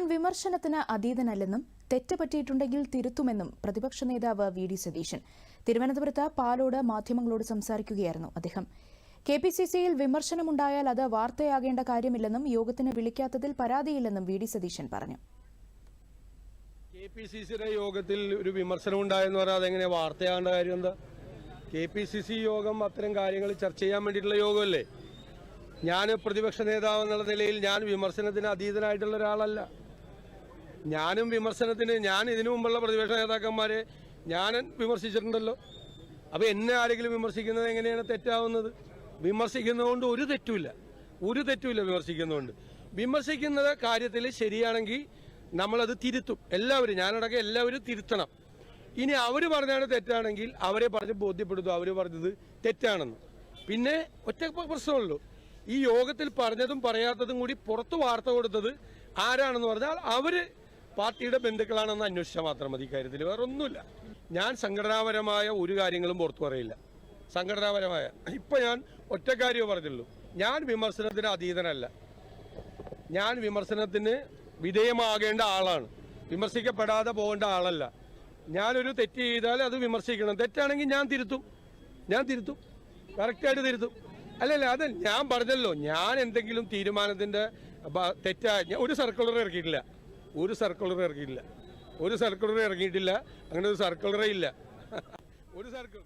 താൻ വിമർശനത്തിന് അതീതനല്ലെന്നും തെറ്റ് പറ്റിയിട്ടുണ്ടെങ്കിൽ തിരുത്തുമെന്നും പ്രതിപക്ഷ നേതാവ് വി ഡി സതീശൻ. തിരുവനന്തപുരത്ത് പാലോട് മാധ്യമങ്ങളോട് സംസാരിക്കുകയായിരുന്നു അദ്ദേഹം. കെ പി സി സിയിൽ വിമർശനമുണ്ടായാൽ അത് വാർത്തയാകേണ്ട കാര്യമില്ലെന്നും യോഗത്തിന് വിളിക്കാത്തതിൽ പരാതിയില്ലെന്നും വി ഡി സതീശൻ പറഞ്ഞു. കെ പി സി സിയുടെ യോഗത്തിൽ ഒരു വിമർശനം ഉണ്ടായെന്ന് പറഞ്ഞാൽ അതെങ്ങനെ വാർത്തയാകേണ്ട കാര്യം എന്താ കെ പി സി സി യോഗം അത്തരം കാര്യങ്ങൾ ചർച്ച ചെയ്യാൻ വേണ്ടിയിട്ടുള്ള യോഗമല്ലേ? ഞാൻ പ്രതിപക്ഷ നേതാവ് എന്നുള്ള നിലയിൽ ഞാൻ വിമർശനത്തിന് അതീതനായിട്ടുള്ള ഒരാളല്ല. ഞാനും വിമർശനത്തിന് ഞാൻ ഇതിനു മുമ്പുള്ള പ്രതിപക്ഷ നേതാക്കന്മാരെ ഞാൻ വിമർശിച്ചിട്ടുണ്ടല്ലോ. അപ്പോൾ എന്നെ ആരെങ്കിലും വിമർശിക്കുന്നത് എങ്ങനെയാണ് തെറ്റാവുന്നത്? വിമർശിക്കുന്നതുകൊണ്ട് ഒരു തെറ്റുമില്ല. ഒരു തെറ്റുമില്ല വിമർശിക്കുന്നതുകൊണ്ട്. വിമർശിക്കുന്നത് കാര്യത്തിൽ ശരിയാണെങ്കിൽ നമ്മളത് തിരുത്തും. എല്ലാവരും ഞാനടക്കം എല്ലാവരും തിരുത്തണം. ഇനി അവർ പറഞ്ഞാണ് തെറ്റാണെങ്കിൽ അവരെ പറഞ്ഞ് ബോധ്യപ്പെടുത്തും. അവർ പറഞ്ഞത് തെറ്റാണെന്ന്. പിന്നെ ഒറ്റ പ്രശ്നമുള്ളൂ. ഈ യോഗത്തിൽ പറഞ്ഞതും പറയാത്തതും കൂടി പുറത്ത് വാർത്ത കൊടുത്തത് ആരാണെന്ന് പറഞ്ഞാൽ അവർ പാർട്ടിയുടെ ബന്ധുക്കളാണെന്ന് അന്വേഷിച്ചാൽ മാത്രം മതി ഇക്കാര്യത്തിൽ വേറെ ഒന്നുമില്ല. ഞാൻ സംഘടനാപരമായ ഒരു കാര്യങ്ങളും പുറത്തു പറയില്ല. സംഘടനാപരമായ. ഇപ്പൊ ഞാൻ ഒറ്റ കാര്യമേ പറഞ്ഞുള്ളൂ. ഞാൻ വിമർശനത്തിന് അതീതനല്ല. ഞാൻ വിമർശനത്തിന് വിധേയമാകേണ്ട ആളാണ്. വിമർശിക്കപ്പെടാതെ പോകേണ്ട ആളല്ല. ഞാനൊരു തെറ്റ് ചെയ്താൽ അത് വിമർശിക്കണം. തെറ്റാണെങ്കിൽ ഞാൻ തിരുത്തും. ഞാൻ തിരുത്തും. കറക്റ്റായിട്ട് തിരുത്തും. അല്ലല്ല അത് ഞാൻ പറഞ്ഞല്ലോ. ഞാൻ എന്തെങ്കിലും തീരുമാനത്തിന്റെ തെറ്റാ തെറ്റായ ഒരു സർക്കുലർ ഇറക്കിയിട്ടില്ല. ഒരു സർക്കുലർ ഇറങ്ങിയില്ല ഒരു സർക്കുലർ ഇറങ്ങിയിട്ടില്ല. അങ്ങനെ ഒരു സർക്കുലറേ ഇല്ല. ഒരു സർക്കുലർ